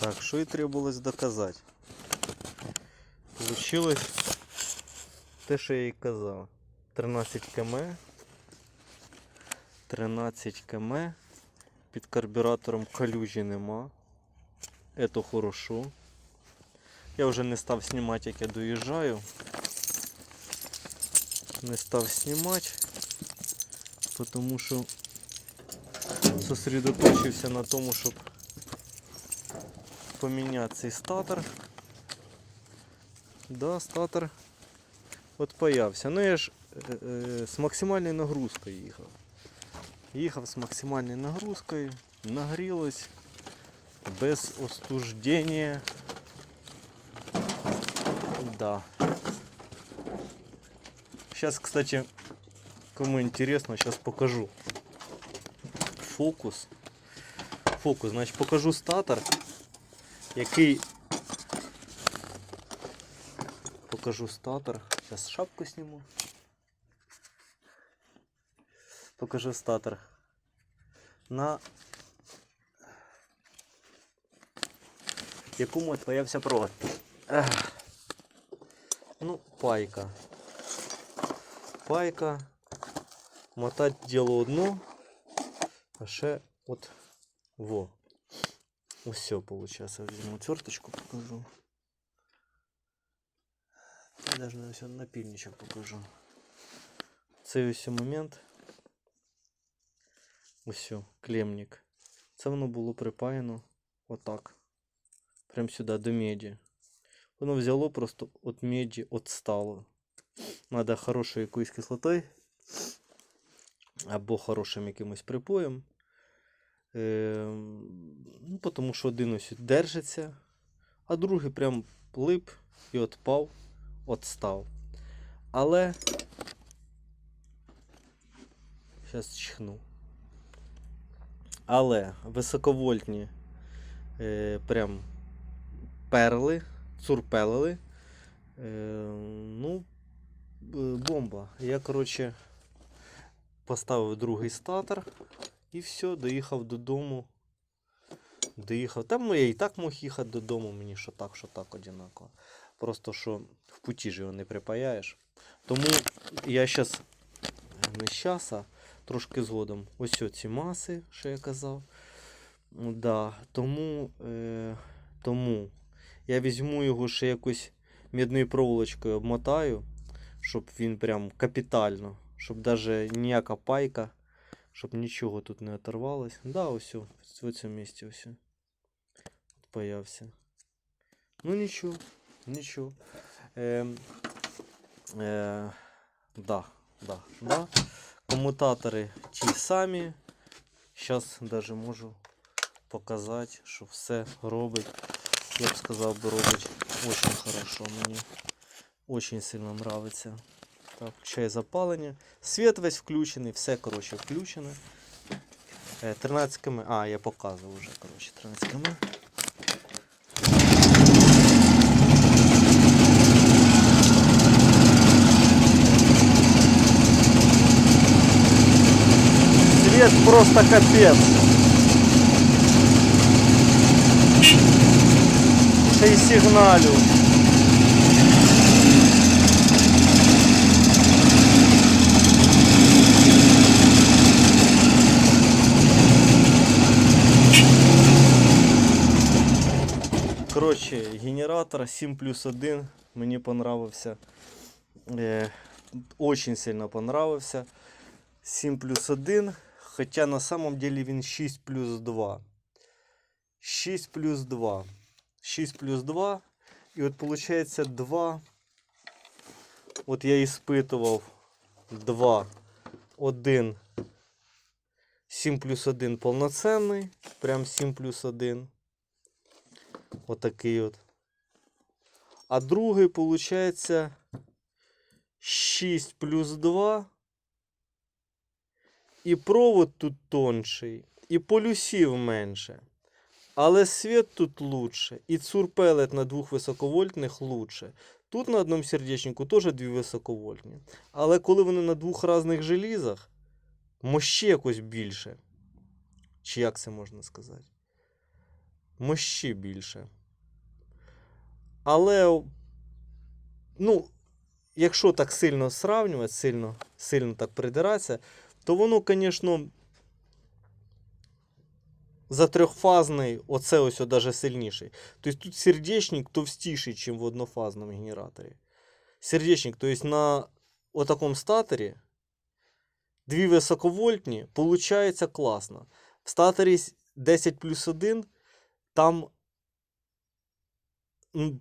Так, що і требувалось доказати. Получилось те, що я і казав. 13 км. 13 км. Під карбюратором калюжі нема. Это хорошо. Я вже не став знімати, як я доїжджаю. Не став знімати, тому що сосредоточився на тому, щоб поміняти статор. Да, статор от появся. Ну я ж е, е, з максимальною нагрузкою їхав. Їхав з максимальною нагрузкою, нагрілось, без остуждення. Да. Сейчас, кстати, кому интересно, сейчас покажу. Фокус. Фокус, значить покажу статор, який. Покажу статор. Сейчас шапку сниму. Покажу статор. На якому появився провод. Ех. Ну, пайка. Пайка. Мотать діло одно. А ще от во. Все получается. Візьму терточку покажу. Я даже на все напильничок покажу. Цей ось момент. Ось клемник. Це воно було припаяно отак. Прям сюди до меді. Воно взяло просто от меді отстало. Надо хорошою якоюсь кислотою або хорошим якимось припоєм. Е, ну, тому що один ось держиться, а другий прям лип і отпав, отстав. Але зараз чихну. Але високовольтні е, прям перли, цурпелили. Е, ну, е, бомба. Я, коротше, поставив другий статор і все, доїхав додому. Доїхав. Там я і так мог їхати додому, мені що так, що так одинаково. Просто що в путі ж його не припаяєш. Тому я зараз не щас, трошки згодом. Ось ці маси, що я казав. Да, тому, е, тому я візьму його ще якось мідною проволочкою обмотаю, щоб він прям капітально, щоб навіть ніяка пайка, щоб нічого тут не оторвалось. Да, ось в цьому місці ось. появся. Ну нічого, нічого. Е, е, да, да, да. Комутатори ті самі. Зараз навіть можу показати, що все робить. Я б сказав би робить очень хорошо. Мені очень сильно нравиться. Так, включаю запалення. Світ весь включений, все коротше включене. Е, 13 км. А, я показував вже, коротше, 13 км. Свет просто капец. Ще й сигналю. Коротше, генератор 7 плюс 1 мені понравився. Е, очень сильно понравився. 7 плюс 1, хоча на самом деле він 6 плюс 2. 6 плюс 2. 6 плюс 2. І от получается 2. От я іспитував 2, 1. 7 плюс 1 повноцінний. Прям 7 плюс 1. Отакий от. А другий получается 6 плюс 2. І провод тут тонший, і полюсів менше. Але світ тут лучше. І цурпелет на двох високовольтних лучше. Тут на одному сердечнику теж дві високовольтні. Але коли вони на двох різних желізах, мощі якось більше. Чи як це можна сказати? мощі більше. Але, ну, якщо так сильно сравнювати, сильно, сильно так придиратися, то воно, звісно, за трьохфазний, оце ось даже сильніший. Тобто тут сердечник товстіший, ніж в однофазному генераторі. Сердечник, тобто на отакому статорі дві високовольтні, получається класно. В статорі 10 плюс 1 там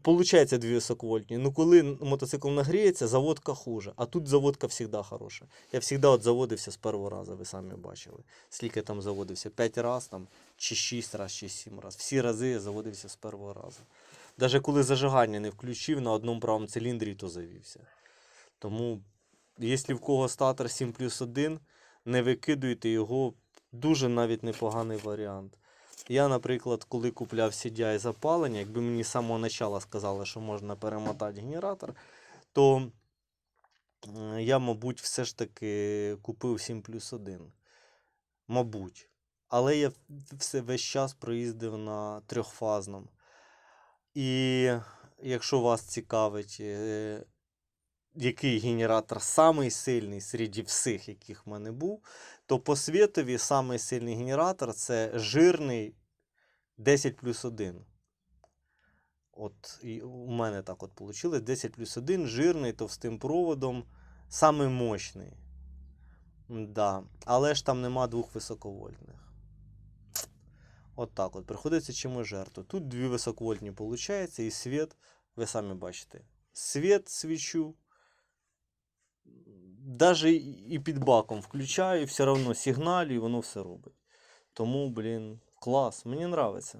получається дві високовольтні. Ну коли мотоцикл нагріється, заводка хуже. А тут заводка завжди хороша. Я завжди от заводився з першого разу, ви самі бачили. Скільки там заводився? 5 разів там, чи 6 разів, чи 7 разів. Всі рази я заводився з першого разу. Навіть коли зажигання не включив на одному правому циліндрі, то завівся. Тому, якщо в кого статор 7 плюс 1, не викидуйте його, дуже навіть непоганий варіант. Я, наприклад, коли купляв CDI запалення, якби мені з самого початку сказали, що можна перемотати генератор, то я, мабуть, все ж таки купив 7 плюс 1. Мабуть. Але я все весь час проїздив на трьохфазному. І якщо вас цікавить, е, який генератор самий сильний серед всіх, яких в мене був, то по світові самий сильний генератор це жирний 10 плюс 1. От і у мене так от вийшло. 10 плюс 1, жирний, товстим проводом, самий мощний. Да. Але ж там нема двох високовольтних. От так от. Приходиться чимось жертву. Тут дві високовольтні виходить, і світ, ви самі бачите. Світ свічу. Даже і під баком включаю, все одно сигналю, і воно все робить. Тому, блін, клас. Мені нравиться.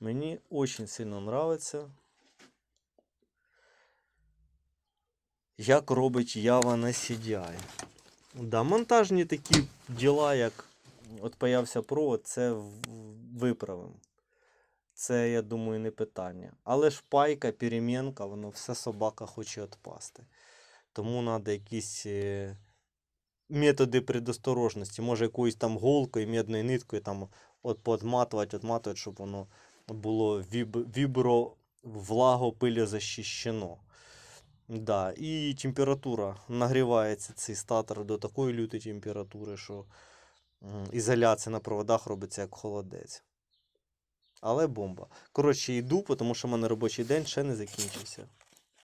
Мені очень сильно нравиться. Як робить Java на CDI. Да, монтажні такі діла, як от появився провод, це виправимо. Це, я думаю, не питання. Але ж пайка, перемінка, воно все собака хоче відпасти. Тому треба якісь е, методи предосторожності. Може, якоюсь там голкою, медною ниткою там от отматувати, щоб воно було віб, вібро влагопилезащищено. Да. І температура нагрівається цей статор до такої лютої температури, що ізоляція на проводах робиться як холодець. Але бомба. Коротше, йду, тому що в мене робочий день ще не закінчився.